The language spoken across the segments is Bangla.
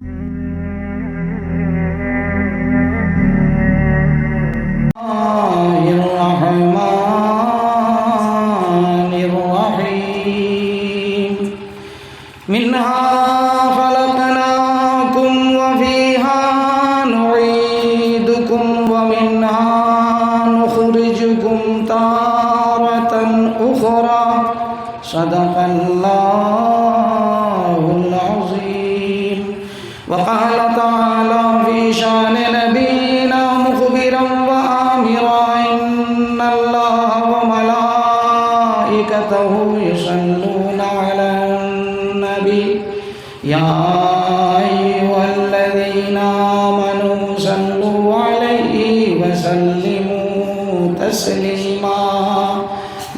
Mm-hmm.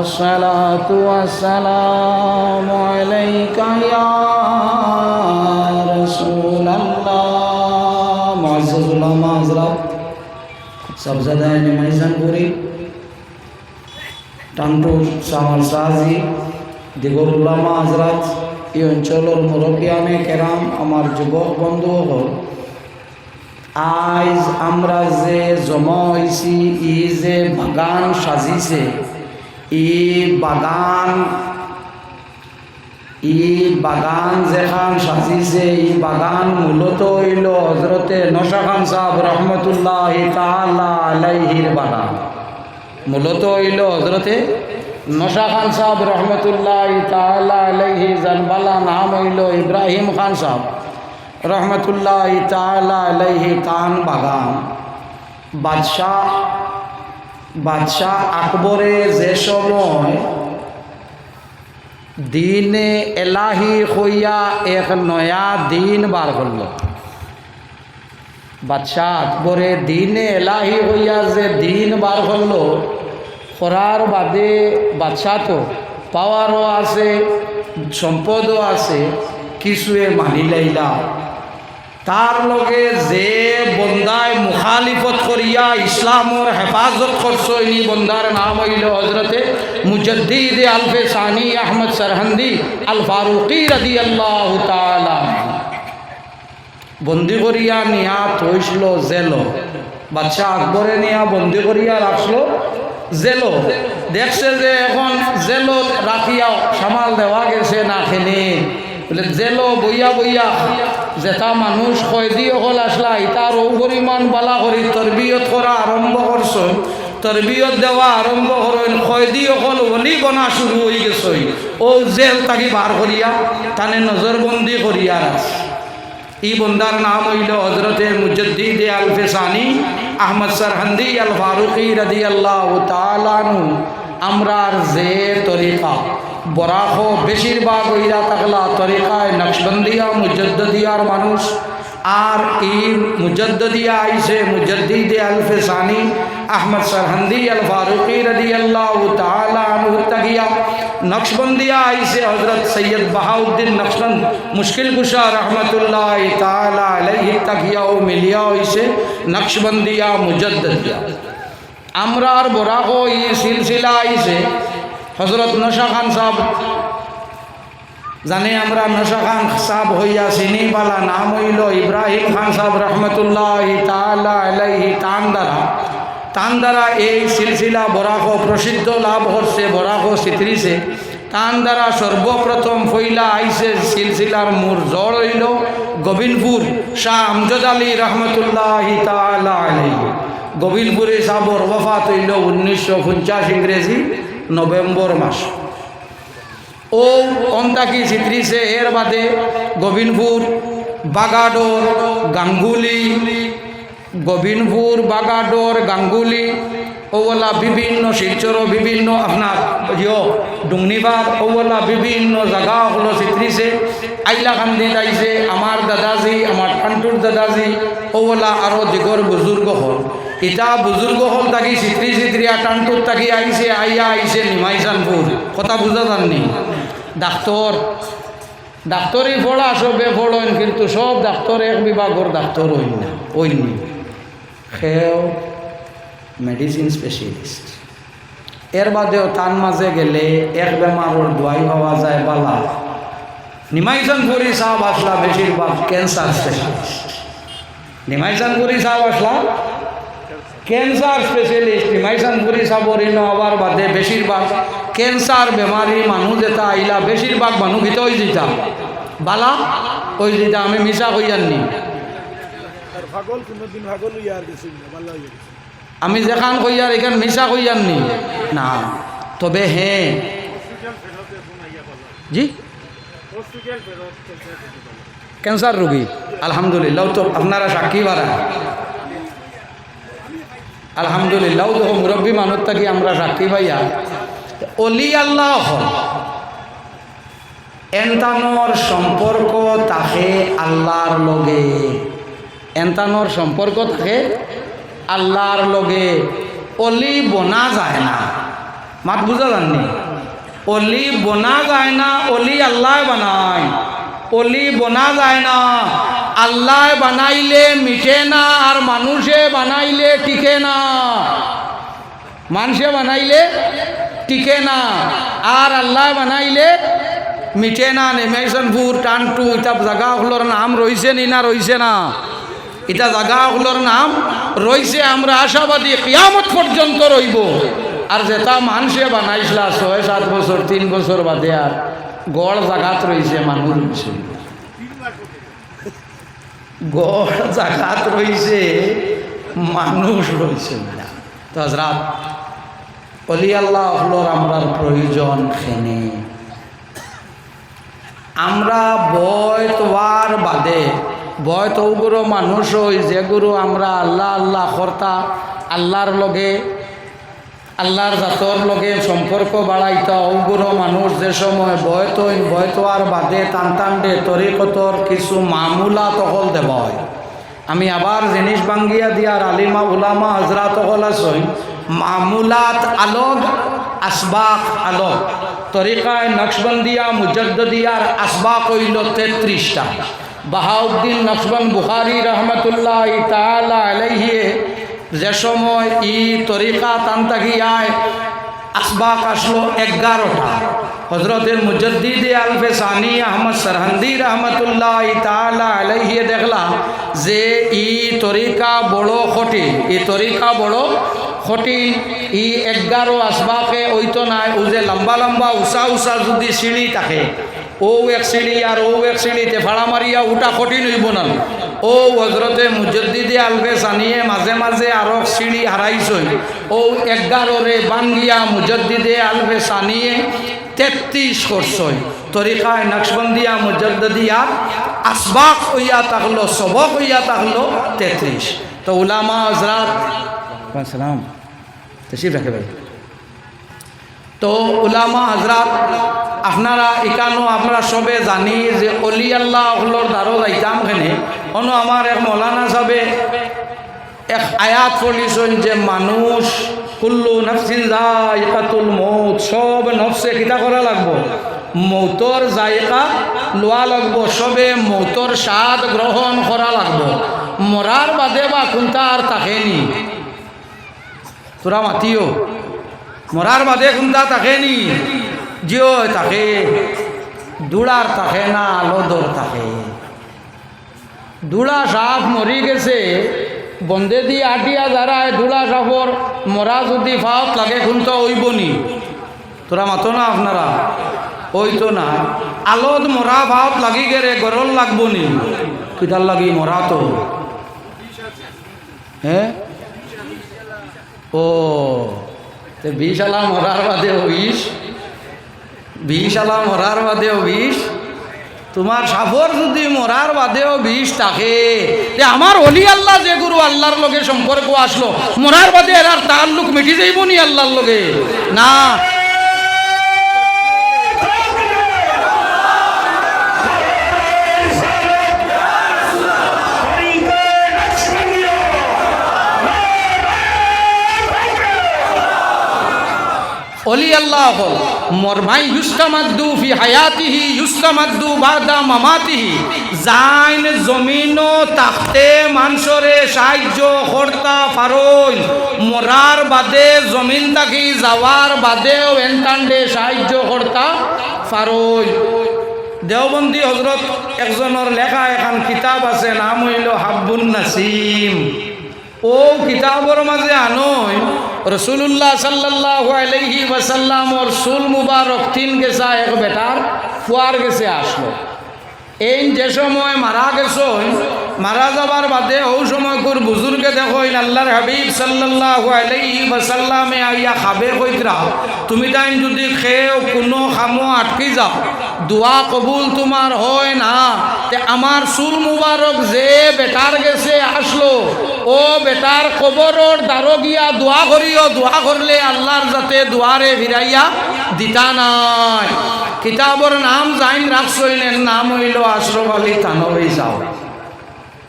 الصلاة والسلام عليك يا رسول الله معزز العلماء حضرات সবজাদায় নিমাইজানপুরি টান্টুর সামাল সাহাজি দিগর উল্লামা হাজরাত এই অঞ্চলের মুরব্বিয়ানে কেরাম আমার যুবক বন্ধু হল আজ আমরা যে জমা হয়েছি ই যে বাগান সাজিছে ই বাগান ই বাগান যেখান সাজিছে, ই বাগান মূলত হইল হজরতে নশা খান সাহেব রহমতুল্লাহ আলাইহির বাগান। মূলত হইল হজরতে নশা খান সাহেব রহমতুল্লাহ আলাইহি জানবালা, নাম হইল ইব্রাহিম খান সাহেব রহমতুল্লাহ আলাইহি তান বাগান। বাদশাহ বাদশাহ আকবরে যে সময় দিনে এলাহি হইয়া এক নয়া দিন বার করল। বাদশাহ আকবরে দিনে এলাহি হইয়া যে দিন বার করল, করার বাদে বাদশাহ তো পাওয়ারও আছে, সম্পদও আছে কিছুয়ে মানি লাইলা। তার লগে যে বন্দায় মুখালিফত করিয়া ইসলামর হেফাজত করছইনি বন্দার নাম হইল হজরতে মুজদ্দিদ আলফে সানি আহমদ সরহন্দি আল ফারুকি রদি আল্লাহ বন্দি করিয়া নিয়া থইছিল জেল। বাচ্চা আকবরে নিয়া বন্দি করিয়া রাখল জেল। দেখছে যে এখন জেলত রাখিয়া সামাল দেওয়া গেছে না খেলে। বলে, জেল বইয়া বইয়া যেটা মানুষ কয়দি অকল আসলা ইতার ও পরিমাণ বালা করি তরবিয়ত করা আরম্ভ করছ তরবিয়ত দেওয়া আরম্ভ করেন কয়দি অকল অলি বনা শুরু হয়ে গেছে। ও জেল তাকে বার করিয়া, তানে নজরবন্দি করিয়া আছে। ই বন্দার নাম হইল হজরতে মুজদ্দিদ আলফে সানি আহমদ সরহন্দি আল ফারুকি রদি আল্লাহ তালানু আমরার যে তরিকা বরাহ বেশিরভাগ হইয়া থাকলা তরিকায় নকশবন্দিয়া মুজদ্দিয়ার মানুষ। আর ই মুজদ্দিয়া আইসে মুজদ্দিদ আলফে সানি, আহমদ সরহন্দি আল ফারুকি রদি আল্লাহ তালানু তাকিয়া। নকশবন্দিয়া আইসে হজরত সৈয়দ বাহাউদ্দিন নকশবন্দ, মুশকিল কুশা রহমতুল্লাহ তালা আলাইহি তাকিয়াও মিলিয়া হইছে, নকশবন্দিয়া মুজদ্দিয়া আমরার বরাহ ই সিলসিলা আইসে হজরত নশা খান সাহেব। জানে আমরা নশা খান সাহেব হইয়া চিনি পালা নাম হইল ইব্রাহিম খান সাহেব রহমতুল্লাহ তান দ্বারা তান দ্বারা এই সিলসিলা বরাহ প্রসিদ্ধ লাভ হচ্ছে, বরাহ চিত্রিছে তান দ্বারা সর্বপ্রথম ফইলা আইসে সিলসিলার মূর জড় হইল গোবিন্দপুর শাহ আমজদ আলী রহমতুল্লাহ তালা আলাইহি। গোবিন্দপুরে সাবর ওফাত হইল উনিশশো পঞ্চাশ ইংরেজি। নভেম্বর মাস। ও অন্তাকি চিত্রিছে এর বাদে গোবিন্দপুর বাগাডোর, গাঙ্গুলি। গোবিন্দপুর বাগাডোর, গাঙ্গুলি। ওলা বিভিন্ন শিলচর, বিভিন্ন আপনার ইয় ডুংনিবার ওলা বিভিন্ন জায়গা হলো আইলা কান্দিত আইছে আমার দাদাজি, আমার কান্টুর দাদাজি ওলা আরও দিগর বুজুর্গ হল। ইটা বুজুর্গ হল তাকি চিত্রি চিত্রিয়া টানটুর তাকি আইছে আইয়া আইছে নিমাইজানপুর কথা বুঝা জাননি ডাক্তর ডাক্তরই পড়া সবে পড়েন কিন্তু সব ডাক্তর এক বিভাগর ডাক্তর হইন না হইনি সেও মেডিসিন স্পেশালিস্ট এর বাদেও তার মাঝে গেলে এক বেমারর দোয়াই পাওয়া যায় বালা। নিমাইজানপুরি সাহেব আসলা বেশিরভাগ ক্যান্সার স্পেশালিস্ট নিমাইজানপুরি সাহেব আসলা ক্যান্সার স্পেশালিস্ট নিমাইজানপুরি সাহেবর ইন হওয়ার বাদে বেশিরভাগ ক্যান্সার বেমারি মানুষ যেটা আইলা বেশিরভাগ মানুষ ভিত হয়ে যেতা বালা ওই যেটা আমি মিশা হইয়াননি আর ভাগল কোনোদিন ভাগল ইয়ার গেছিল না ভালো হয়ে গেছে আমি যেখান কইয়ার এখান মিশা কইয়াননি না তবে হ্যাঁ জি ক্যান্সার রোগী আলহামদুলিল্লাহ তো আপনারা সাক্ষী বাড়া আলহামদুলিল্লাহ মুরব্বী মানুষ থাকি আমরা সাক্ষী পাইয়া, অলি আল্লাহ হল এন্তানোর সম্পর্ক তাকে আল্লাহর লগে। এন্তানোর সম্পর্ক থাকে আল্লাহর লগে। অলি বনা যায় না। মাত বুঝা জাননি অলি বনা যায় না, অলি আল্লাহ বানায়। অলি বনা যায় না। আল্লাহ বানাইলে মিটে না, আর মানুষে বানাইলে টিকে না। মানুষে বানাইলে টিকে না, আর আল্লাহ বানাইলে মিটে না। নেমেশনপুর টানটু এটা জায়গাগুলোর নাম রইছে নি না রইছে না? এটা জায়গাগুলোর নাম রইছে, আমরা আশাবাদী কিয়ামত পর্যন্ত রইব। আর যেটা মানুষে বানাইছিলা ছয়, সাত বছর, তিন বছর বাদে আর গড় জাগাত রইছে মানুষ রইছে গড় জাগাত রইছে, মানুষ রইছে না। তো অলি আল্লাহ হলোর আমরার প্রয়োজন খেনে। আমরা বয় বাদে, বয় তৌগুলো মানুষ হই, যে গুরু আমরা আল্লাহ আল্লাহ কর্তা, আল্লাহর লগে আল্লাহর জাতর লগে সম্পর্ক বাড়াইতা ওগুলো মানুষ যে সময় বয়তইন বয়তোয়ার বাদে টান টান দে তরিকতর কিছু মামুলা তহল দেব হয় আমি আবার জিনিস বাঙ্গিয়া দিয়ার আলিমা উলামা হজরাত হল আসই মামুলাত আলগ, আসবাক আলগ। তরিকায় নকশবন্দিয়া মুজদ্দিয়ার আসবাক হইল তেত্রিশটা। বাহাউদ্দিন নকশবন বুখারি রহমতুল্লাহ তালা আলাইহিয়ে যে সময় ই তরিকা তান্তাকিয়ায় আসবাক আসলো এগারোটা। হজরতের মুজদ্দিদ আলফে সানি আহমদ সরহন্দি রহমতুল্লাহ তালা দেখলা যে ই তরিকা বড় কঠিন ই তরিকা বড় কঠিন ই এগারো আসবাকে ওইতো নাই, ও যে লম্বা লম্বা উষা উষা যদি সিঁড়ি থাকে ও এক সিঁড়ি আর ও এক সিঁড়িতে ভাড়া মারিয়া উঠা কঠিন হইব না ও হজরতে মুজদ্দিদে আলবে জানিয়ে মাঝে মাঝে আরও সিঁড়ি হারাইছই। ও এগারোরে বাঙ্গিয়া মুজদ্দিদে আলবে সানিয়ে তেত্রিশ করছই। তরিকায় নকশবন্দিয়া মুজদ্দিয়া আসবাক হইয়া থাকল, সবক হইয়া থাকল তেত্রিশ। তো উলামা হজরাত সালাম তশিফ রাখে ভাই। তো উলামা হজরাত, আপনারা এখানো আপনারা সবে জানি যে অলি আল্লাহ হলোর দ্বারো যাইতাম খেনে অনো আমার এক মৌলানা সাবে এক আয়াত পড়িছেন যে মানুষ কুল্লু নফসিন জায়কাতুল মৌত সব নফসে কিতা করা লাগবো? মৌতর জায়কা লোয়া লাগবো, সবে মৌতর স্বাদ গ্রহণ করা লাগবো। মরার বাদে বা কোনটা আর তাকেনি। তোরা মাতিও। মরার বাদে কোনটা তাকেনি জিও তাকে দুড়ার তাকে না আলোদর তাকে দুড়া সাপ মরি গেছে, বন্দে দিয়ে আটিয়া যারায় দুড়া সাপর মরা যদি ফাওত লাগে কোনটা ওইবনি তোরা মাতো না আপনারা ওই তো না। আলোদ মরা ভাত লাগি গেলে গরল লাগবো নি। কিতার লাগি মরা তো হ্যাঁ ও তে বিষ আলা মরার বাদে বিষ। বিষ আলা মরার বাদে বিষ। তোমার সাফর যদি মরার বাদেও বিষ থাকে যে আমার অলি আল্লাহ যে গুরু আল্লাহর লগে সম্পর্ক আসলো, মরার বাদে এর তার লোক মিটি যাইব নি আল্লাহর লগে? না আল্লাহ মরমাই ইউস্তামাদ্দু ফি হায়াতিহি ইউস্তামাদ্দু বাদা মামাতিহি। জাইন জমিন তাখতে মানসরে সাহায্য কর্তা ফারইল মরার বাদে জমিন তাকি যাওয়ার বাদেও এনটান্ডে সাহায্য কর্তা ফারইল দেওবন্দি হজরত একজনের লেখা এখন কিতাব আছে, নাম হইল হাব্বুন নাসিম। ও কিতাবর মাঝে আনয় রসুল্লাহ সাল্লাহ আলহি ওর সুল মুবারক তিন গেছা, এক বেটার ফুয়ার গেছে, আসলো। এই যে সময় মারা গেছই মারা যাবার বাদে ও সময় কোর বুজুর্গে দেখো আল্লাহর হাবিব সাল্লাহ আলহি ওসাল্লামে আইয়া খাবে কইতরা। তুমি তাইন যদি খেয়েও কোনো খামো, আটকি যাও। দোয়া কবুল তোমার হয় না। তে আমার সুল মুবারক যে বেটার গেছে, আসলো। ও বেটার কবরর দ্বারো গিয়া দোয়া করিও দোয়া করলে আল্লাহর যাতে দুয়ারে ফিরাইয়া দিতা নাই। কিতাবর নাম জাইন রাখছইলেন নাম হইল আশরফ আলী থানবী যাও।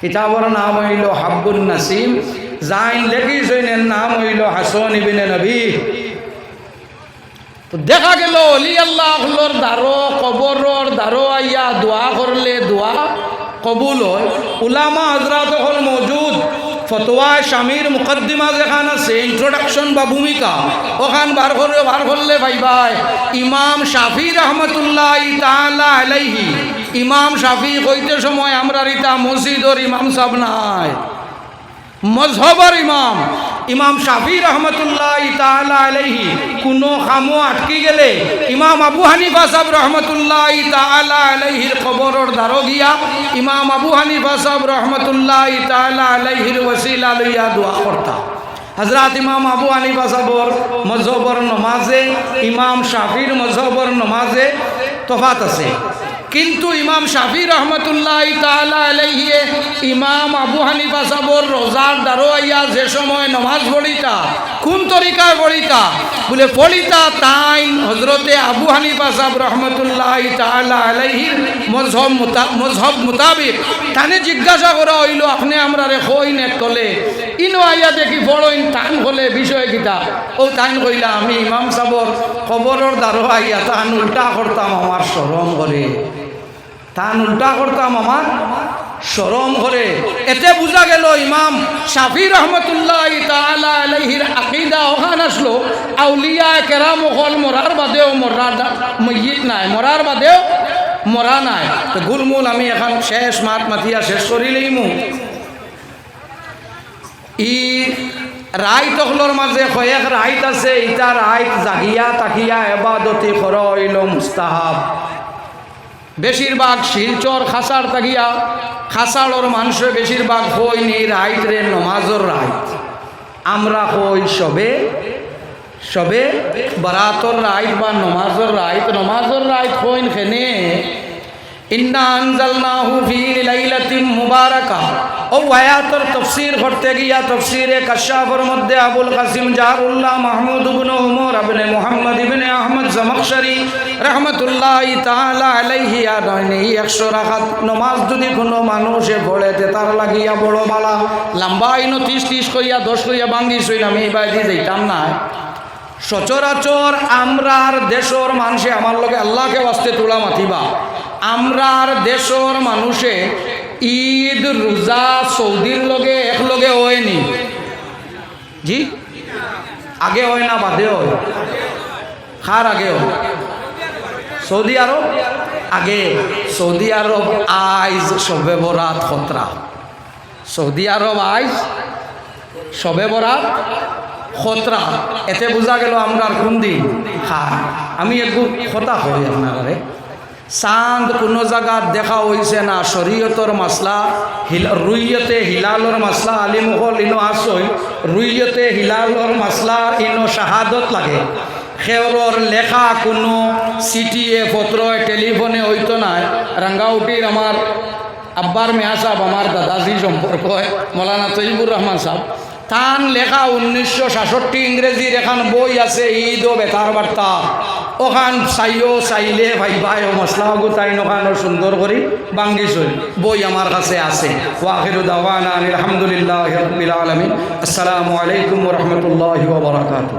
কিতাবর নাম হইল হাব্বুল নাসিম জাইন লেখিছইলেন নাম হইল হাসন ইবিনে নবী। তো দেখা গেল, অলি আল্লাহর দ্বারো, কবরর দ্বারো আইয়া দোয়া করলে দোয়া কবুল হয়। উলামা হজরত হল মজুদ, ফতোয়া স্বামীর মুকদ্দিমা যেখান আছে ইন্ট্রোডাকশন বা ভূমিকা, ওখান বার করে বার করলে ভাই ভাই, ইমাম শাফি রহমতুল্লাহ আলাইহি, ইমাম শাফি কইতে সময় আমরা রিতা মসজিদর ইমাম সাহেব নাই, মজহবর ইমাম ইমাম শাফি রহমতুল্লাহ আলাইহি, কোনো খামো আটকি গেলে ইমাম আবু হানিফা সাহেব রহমতুল্লাহ আলাইহির খবরর দ্বারো গিয়া ইমাম আবু হানিফা সাহেব রহমতুল্লাহ আলাইহির ওসিলা লইয়া দোয়া করতা। হজরত ইমাম আবু হানিফা সাহেবর মজহবর নমাজে, ইমাম শাফির মজহবর নমাজে তফাত আছে। কিন্তু ইমাম শাফি রহমতুল্লাহ তাআলা আলাইহিয়ে ইমাম আবু হানিফা সাবর রোজার দ্বারো আইয়া যে সময় নমাজ পড়িতা, কোন তরিকায় পড়িতা, বলে পড়িতা তাইন হজরতে আবু হানিফা সাহেব রহমতুল্লাহ তাআলা আলাইহির মজহব মজহব মুতাবিক, তানে জিজ্ঞাসা করা হইল, আপনি আমরা রে কইন এক কলে? ইনো আইয়া দেখি বড়ইন টান হলে বিষয় কিতা? ও টাইন কইলা, আমি ইমাম সাবর খবরের দ্বারো আইয়া তান উল্টা করতাম, আমার শরম করে। তান উল্টা করতাম আমার সরম করে এতে বোঝা গেল ইমাম শাফি রহমতুল্লাহ আকিদা ওখান আসলো আউলিয়া কেরাম হল মরার বাদেও মরা মইয়িত নাই মরার বাদেও মরা নাই। তো গুলমুল, আমি এখন শেষ মাত মাতিয়া শেষ করিলেই মু ই রাইত হলর মাঝে কয়েক রাইত আছে ইটা রাইত জাগিয়া তাকিয়া এবাদতি কর হইল মুস্তাহাব। বেশিরভাগ শিলচর খাসার তাগিয়া, খাসাড়র মানুষের বেশিরভাগ হই নি রাইত রে নমাজর রাইত। আমরা হই সবে সবে বরাতর রাইত বা নমাজর রাইত। নমাজর রাইত হইন খেনে আহমদ জামাকশরি রহমতুল্লাহ তাআলা আলাইহি আর এই 100 রাকাত নমাজ যদি কোনো তার লাগিয়া বড় বালা লম্বা ইনো 30 30 কইয়া 10 কইয়া ভাঙ্গি সইলাম আমি বাইদি যাইতাম না সচরাচর আমরার দেশর মানুষে আমার লগে আল্লাহকে বাস্তে তোলা মাতিবা। আমরার দেশর মানুষে ঈদ, রোজা, সৌদির লগে এক লগে হয়নি। জি? আগে হয় না, বাদে হয়। খার আগে হয়? সৌদি আরব? আগে। সৌদি আরব আইজ সবে বরাত খতরা। সৌদি আরব আইজ সবে বরাত খতরা। এতে বোঝা গেল আমরা কোন দিন? খার আমি একটু কথা হই আপনারে চাঁদ কোনো জায়গাত দেখা হয়েছে না। শরীয়তর মাসলা হিল রুইয়তে হিলালর মাসলা আলিমহল ইনো আসই রুইয়তে হিলালর মাসলার ইনো শাহাদত লাগে। খেওরর লেখা কোনো সিটিএ পত্র টেলিফোনে হইতো না রাঙ্গাউটির আমার আব্বার মেয়া সাহেব আমার দাদাজি সম্পর্ক মৌলানা তৈবুর রহমান সাহেব তান লেখা উনিশশো সাতষট্টি ইংরেজির এখন বই আছে, ঈদ ও বেতার বার্তা ওখান চাইও, চাইলে ভাই ভাই মশলা গোটাই ওখান সুন্দর করি বাঙ্গিছই বই আমার কাছে আছে। ওয়াহির আলহামদুলিল্লাহ আসসালামু আলাইকুম রহমতুল্লাহ বারকাত